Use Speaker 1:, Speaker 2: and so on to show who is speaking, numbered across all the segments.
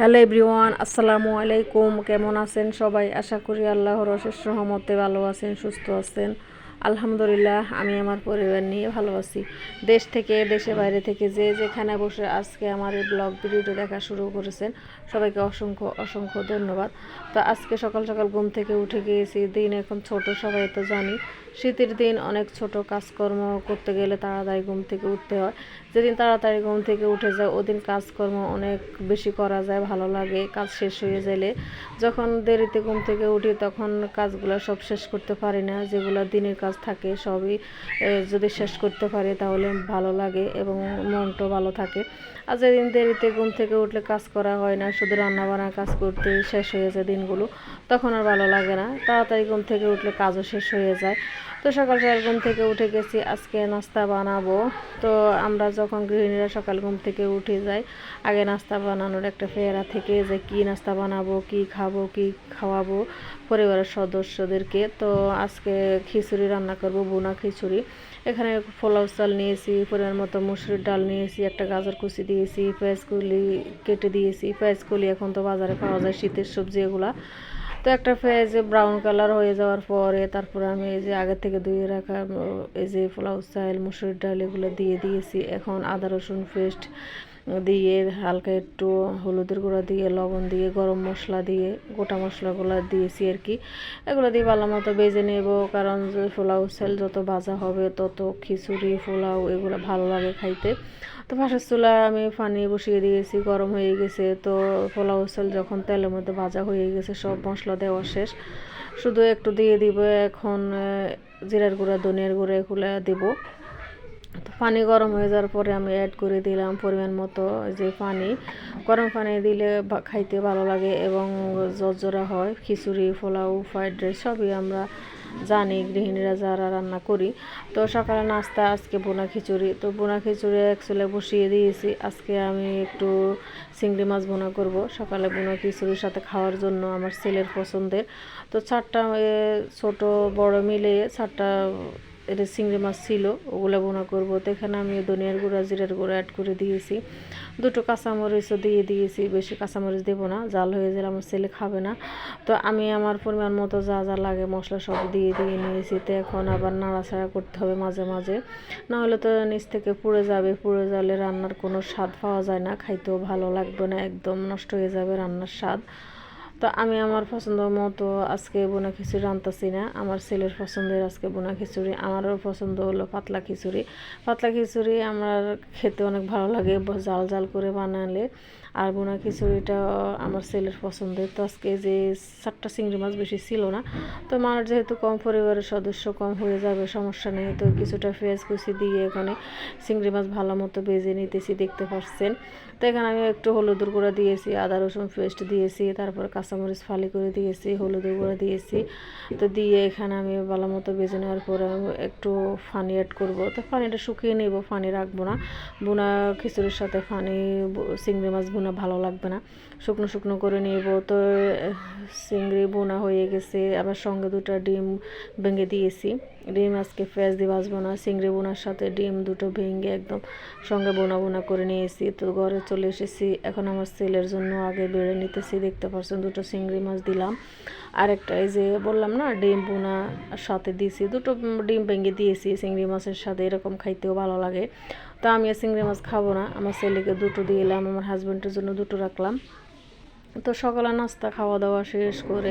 Speaker 1: Hello everyone, আসসালামু আলাইকুম। কেমন আছেন সবাই? আশা করি আল্লাহর অশেষ রহমতে ভালো আছেন, সুস্থ আছেন। আলহামদুলিল্লাহ, আমি আমার পরিবার নিয়ে ভালো আছি। দেশ থেকে দেশে বাইরে থেকে যে যেখানে বসে আজকে আমার এই ব্লগ ভিডিওটি দেখা শুরু করেছেন, সবাইকে অসংখ্য অসংখ্য ধন্যবাদ। তো আজকে সকাল সকাল ঘুম থেকে উঠে গিয়েছি, দিন এখন ছোট, সবাই তো জানি। শীতের দিন অনেক ছোট কাজকর্ম করতে গেলে তাড়াতাড়ি ঘুম থেকে উঠতে হয়। যেদিন তাড়াতাড়ি ঘুম থেকে উঠে যায়, ওদিন কাজকর্ম অনেক বেশি করা যায়, ভালো লাগে, কাজ শেষ হয়ে গেলে। যখন দেরিতে ঘুম থেকে উঠি, তখন কাজগুলো সব শেষ করতে পারি না। যেগুলো দিনের কাজ থাকে, সবই যদি শেষ করতে পারি, তাহলে ভালো লাগে এবং মনটাও ভালো থাকে। আর যেদিন দেরিতে ঘুম থেকে উঠলে কাজ করা হয় না, শুধু রান্না বান্না কাজ করতে শেষ হয়ে যায় দিনগুলো, তখন আর ভালো লাগে না। তাড়াতাড়ি ঘুম থেকে উঠলে কাজও শেষ হয়ে যায়। তো সকাল সকাল ঘুম থেকে উঠে গেছি, আজকে নাস্তা বানাবো। তো আমরা যখন গৃহিণীরা সকাল ঘুম থেকে উঠে যাই, আগে নাস্তা বানানোর একটা ফেরা থেকে যে কি নাস্তা বানাবো, কি খাব, কি খাওয়াবো পরিবারের সদস্যদেরকে। তো আজকে খিচুড়ি রান্না করব বোনা খিচুড়ি। এখানে পোলাও চাল নিয়েছি, পরিমাণ মতো মুসুরির ডাল নিয়েছি, একটা গাজর কুচি দিয়েছি পেঁয়াজকুলি কেটে দিয়েছি। পেঁয়াজকুলি এখন তো বাজারে পাওয়া যায়, শীতের সবজি এগুলা। তো একটা পেঁয়াজ ব্রাউন কালার হয়ে যাওয়ার পরে তারপরে আমি এই যে আগে থেকে ধুয়ে রাখা, এই যে পোলাও চাল মুসুরির ডাল এগুলো দিয়ে দিয়েছি। এখন আদা, রসুন পেস্ট দিয়ে হালকা একটু হলুদের গুঁড়া দিয়ে, লবণ দিয়ে, গরম মশলা দিয়ে, গোটা মশলাগুলো দিয়েছি আর কি। এগুলো দিয়ে ভালো মতো বেজে নেব, কারণ যে পোলাও চাল যত ভাজা হবে তত খিচুড়ি, পোলাও এগুলো ভালো লাগে খাইতে। তো পাশের চুলা আমি পানি বসিয়ে দিয়েছি গরম হয়ে গেছে। তো পোলাও চাল যখন তেলের মধ্যে ভাজা হয়ে গেছে সব মশলা দেওয়া শেষ। শুধু একটু দিয়ে দিব এখন জিরার গুঁড়া ধনিয়ার গুঁড়া এগুলো দেবো। তো পানি গরম হয়ে যাওয়ার পরে আমি অ্যাড করে দিলাম পরিমাণ মতো যে পানি। গরম পানি দিলে খাইতে ভালো লাগে এবং জর্জরা হয় খিচুড়ি পোলাও ফ্রাইড রাইস সবই আমরা জানি, গৃহিণীরা যারা রান্না করি। তো সকালে নাস্তা, আজকে বোনা খিচুড়ি। তো বোনা খিচুড়ি একচুলে বসিয়ে দিয়েছি। আজকে আমি একটু চিংড়ি মাছ বোনা করব। সকালে বোনা খিচুড়ির সাথে খাওয়ার জন্য আমার ছেলের পছন্দের। তো চারটা ছোট, বড় মিলে চারটা এটা চিংড়ি মাছ ছিল, ওগুলো বোনা করব। তো এখানে আমি ধনিয়ার গুঁড়া, জিরার গুঁড়া অ্যাড করে দিয়েছি। দুটো কাঁচামরিচও দিয়ে দিয়েছি, বেশি কাঁচামরিচ দেবো না, জাল হয়ে গেলে আমার ছেলে খাবে না। তো আমি আমার পরিমাণ মতো যা যা লাগে মশলা সব দিয়ে দিয়ে নিয়েছি। তো এখন আবার নাড়াচাড়া করতে হবে মাঝে মাঝে। নাহলে তো নিচ থেকে পুড়ে যাবে, পুড়ে গেলে রান্নার কোনো স্বাদ পাওয়া যায় না, খাইতেও ভালো লাগবে না, একদম নষ্ট হয়ে যাবে রান্নার স্বাদ। তো আমি আমার পছন্দ মতো আজকে বোনা খিচুড়ি রান্তাছি না। আমার ছেলের পছন্দের আজকে বোনা খিচুড়ি, আমারও পছন্দ হলো পাতলা খিচুড়ি। পাতলা খিচুড়ি আমার খেতে অনেক ভালো লাগে জাল জাল করে বানালে। আর বোনা খিচুড়িটা আমার ছেলের পছন্দের। তো আজকে যে সাতটা চিংড়ি মাছ বেশি ছিল না, তো আমার যেহেতু কম পরিবারের সদস্য, কম হয়ে যাবে, সমস্যা নেই। তো কিছুটা পেঁয়াজ কুচি দিয়ে এখানে চিংড়ি মাছ ভালো মতো বেজে নিতেছি, দেখতে পাচ্ছেন তো এখানে আমি একটু হলুদের গুঁড়া দিয়েছি, আদা, রসুন পেস্ট দিয়েছি, তারপরে কাঁচামরিচ ফালি করে দিয়েছি, হলুদের গুঁড়া দিয়েছি। তো দিয়ে এখানে আমি ভালো মতো বেজে নেওয়ার পরে একটু ফানি অ্যাড করব। তো ফানিটা শুকিয়ে নেব, ফানি রাখব না। বোনা খিচুড়ির সাথে ফানি চিংড়ি মাছ বোনা ভালো লাগবে না। শুকনো শুকনো করে নেব, তো, চিংড়ি বোনা হয়ে গেছে। আবার সঙ্গে দুটো ডিম ভেঙে দিয়েছি। ডিম আজকে ফ্রেশ দিয়ে ভাজবো না। চিংড়ি বোনার সাথে ডিম দুটো ভেঙে একদম সঙ্গে বোনা বোনা করে নিয়েছি। তো, ঘরে চলে এসেছি। এখন আমার ছেলের জন্য আগে বেড়ে নিতেছি। দেখতে পাচ্ছেন দুটো চিংড়ি মাছ দিলাম। আরেকটা এই যে বললাম না, ডিম বোনা সাথে দিয়েছি। দুটো ডিম ভেঙে দিয়েছি চিংড়ি মাছের সাথে। এরকম খাইতেও ভালো লাগে। তো আমি আর চিংড়ি মাছ খাব না। আমার ছেলেকে দুটো দিয়ে এলাম, আমার হাজব্যান্ডের জন্য দুটো রাখলাম। তো সকালে নাস্তা খাওয়া দাওয়া শেষ করে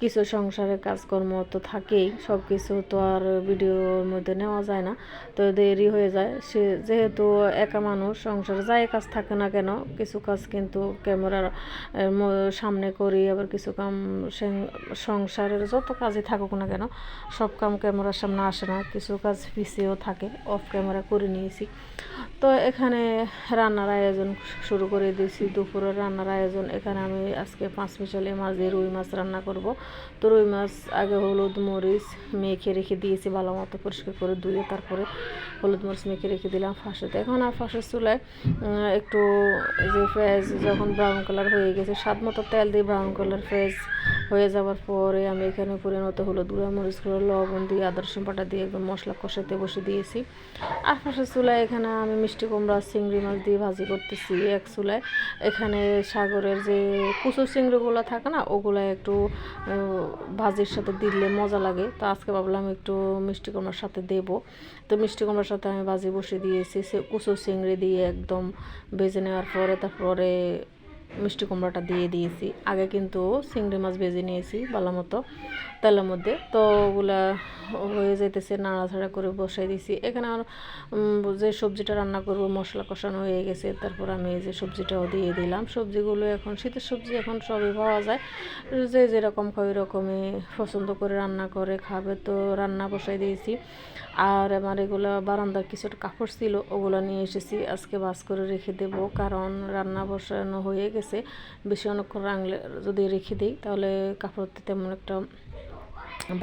Speaker 1: কিছু সংসারের কাজকর্ম তো থাকেই সব কিছু তো আর ভিডিওর মধ্যে নেওয়া যায় না, তো দেরি হয়ে যায়। সে যেহেতু একা মানুষ, সংসারে যাই কাজ থাকে না কেন, কিছু কাজ কিন্তু ক্যামেরার সামনে করি, আবার কিছু কাম সংসারের যত কাজই থাকুক না কেন, সব কাম ক্যামেরার সামনে আসে না, কিছু কাজ পিছিয়েও থাকে, অফ ক্যামেরা করে নিয়েছি। তো এখানে রান্নার আয়োজন শুরু করে দিয়েছি, দুপুরের রান্নার আয়োজন, এখানে আমি আজকে পাঁচ মিশালে মাছ দিয়ে রুই মাছ রান্না করব। তো রুই মাছ আগে হলুদ মরিচ মেখে রেখে দিয়েছি ভালো মতো পরিষ্কার করে ধুয়ে তারপরে হলুদ মরিচ মেখে রেখে দিলাম ফাঁসেতে। এখন আর ফাঁসের চুলায় একটু যে পেঁয়াজ যখন ব্রাউন কালার হয়ে গেছে, স্বাদ মতো তেল দিয়ে ব্রাউন কালার পেঁয়াজ হয়ে যাওয়ার পরে আমি এখানে পরিণত হলো দুরা মরিচ গুঁড়ো, লবণ দিয়ে, আদা, রসুন বাটা দিয়ে একদম মশলা কষাতে বসে দিয়েছি। আর পাশে চুলায় এখানে আমি মিষ্টি কুমড়া, চিংড়ি মাছ দিয়ে ভাজি করতেছি এক চুলায়। এখানে সাগরের যে কুচু চিংড়িগুলো থাকে না, ওগুলো একটু ভাজির সাথে দিলে মজা লাগে। তো আজকে ভাবলাম একটু মিষ্টি কুমড়ার সাথে দেবো। তো মিষ্টি কুমড়ার সাথে আমি ভাজি বসে দিয়েছি সে কুচু চিংড়ি দিয়ে একদম ভেজে নেওয়ার পরে, তারপরে মিষ্টি কুমড়াটা দিয়ে দিয়েছি। আগে কিন্তু চিংড়ি মাছ ভেজে নিয়েছি ভালো মতো তেলের মধ্যে। তো ওগুলা হয়ে যেতেছে নাড়াচাড়া করে বসাই দিয়েছি। এখানে আর যে সবজিটা রান্না করব, মশলা কষানো হয়ে গেছে। তারপর আমি এই যে সবজিটাও দিয়ে দিলাম। সবজিগুলো এখন, শীতের সবজি এখন সবই পাওয়া যায়। যে যেরকম ওই রকমই পছন্দ করে রান্না করে, খাবে তো রান্না বসাই দিয়েছি। আর আমার এগুলো বারান্দার কিছুটা কাপড় ছিল, ওগুলো নিয়ে এসেছি। আজকে বাস করে রেখে দেব, কারণ রান্না বসানো হয়ে গেছে বেশি অনেকক্ষণ রাঙলে যদি রেখে দিই, তাহলে কাপড়তে তেমন একটা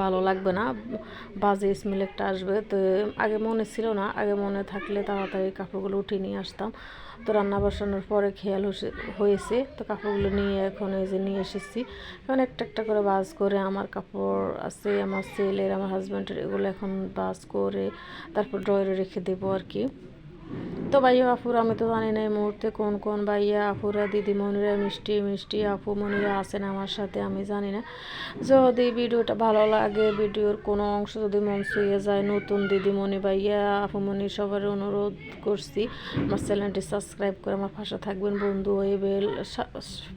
Speaker 1: ভালো লাগবে না। বাজে স্মেল একটা আসবে। তো আগে মনে ছিল না, আগে মনে থাকলে তাড়াতাড়ি কাপড়গুলো উঠিয়ে নিয়ে আসতাম। তো রান্না বসানোর পরে খেয়াল হয়েছে। তো কাপড়গুলো নিয়ে এখন এই যে নিয়ে এসেছি। এখন একটা একটা করে বাজ করে আমার কাপড় আছে, আমার ছেলের, আমার হাজব্যান্ডের এগুলো এখন বাজ করে তারপর ড্রয়ারে রেখে দেবো আর কি। তো ভাইয়া আপুরা আমি তো জানি না এই মুহূর্তে কোন কোন ভাইয়া, আপুরা, দিদিমণিরা, মিষ্টি মিষ্টি আপু, মনিরা আছেন আমার সাথে, আমি জানি না। যদি ভিডিওটা ভালো লাগে, ভিডিওর কোনো অংশ যদি মন ছুঁয়ে যায়, নতুন দিদিমণি ভাইয়া আপুমণি সবার অনুরোধ করছি, আমার চ্যানেলটি সাবস্ক্রাইব করে আমার পাশে থাকবেন। বন্ধু হয়ে বেল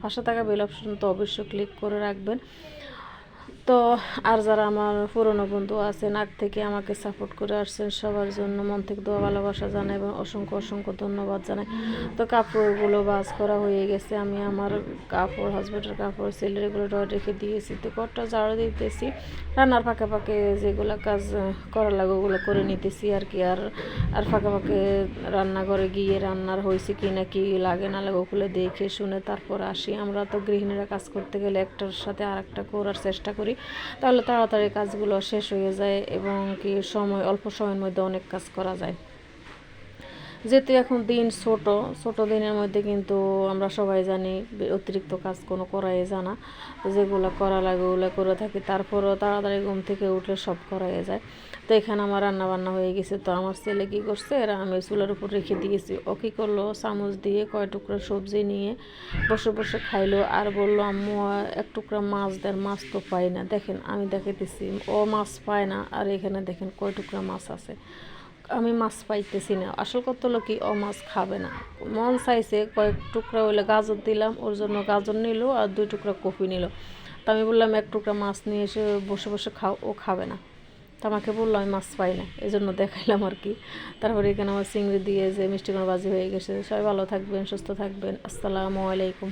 Speaker 1: পাশে থাকা বেল অপশন তো অবশ্যই ক্লিক করে রাখবেন। তো আর যারা আমার পুরনো বন্ধু আছেন, আগ থেকে আমাকে সাপোর্ট করে আসছেন, সবার জন্য মন থেকে দোয়া, ভালোবাসা জানাই এবং অসংখ্য অসংখ্য ধন্যবাদ জানাই। তো কাপড়গুলো বাস করা হয়ে গেছে, আমি আমার কাপড় হাজব্যান্ডের কাপড় ছেলের এগুলো ডর রেখে দিয়েছি। তো ঘরটা ঝাড়ু দিতেছি, রান্নার ফাঁকে ফাঁকে যেগুলো কাজ করা লাগে ওগুলো করে নিতেছি আর কি। আর আর ফাঁকে ফাঁকে রান্নাঘরে গিয়ে রান্নার হয়েছে কি না কি লাগে না লাগে ওগুলো দেখে শুনে তারপর আসি। আমরা তো গৃহিণীরা কাজ করতে গেলে একটার সাথে আরেকটা করার চেষ্টা করি। তাহলে তাড়াতাড়ি কাজগুলো শেষ হয়ে যায় এবং কি সময়, অল্প সময়ের মধ্যে অনেক কাজ করা যায়। যেহেতু এখন দিন ছোট ছোট দিনের মধ্যে কিন্তু আমরা সবাই জানি অতিরিক্ত কাজ কোনো করাই জানা যেগুলো করা লাগে ওগুলো করে থাকি, তারপরেও তাড়াতাড়ি ঘুম থেকে উঠলে সব করাই যায়। তো এখানে আমার রান্না বান্না হয়ে গেছে, তো আমার ছেলে কী করছে, এরা আমি চুলার উপর রেখে দিয়েছি। ও কী করল, চামচ দিয়ে কয় টুকরো সবজি নিয়ে বসে বসে খাইলো আর বলল, আম্মু, এক টুকরা মাছ দেন, মাছ তো পাই না। দেখেন, আমি দেখাইতেছি। ও মাছ পায় না, আর এখানে দেখেন কয় টুকরা মাছ আছে। আমি মাছ পাইতেছি না। আসল কথা হলো কি, ও মাছ খাবে না। মন চাইছে কয়েক টুকরা হইলে গাজর দিলাম, ওর জন্য গাজর নিল আর দুই টুকরা কপি নিল। তা আমি বললাম, এক টুকরা মাছ নিয়ে এসে বসে বসে খাও, ও খাবে না। তো আমাকে বলল, আমি মাছ পাই না। এই জন্য দেখাইলাম আর কি। তারপরে এখানে আমার চিংড়ি দিয়ে যে মিষ্টি কোনো বাজি হয়ে গেছে। সবাই ভালো থাকবেন, সুস্থ থাকবেন। আসসালামু আলাইকুম।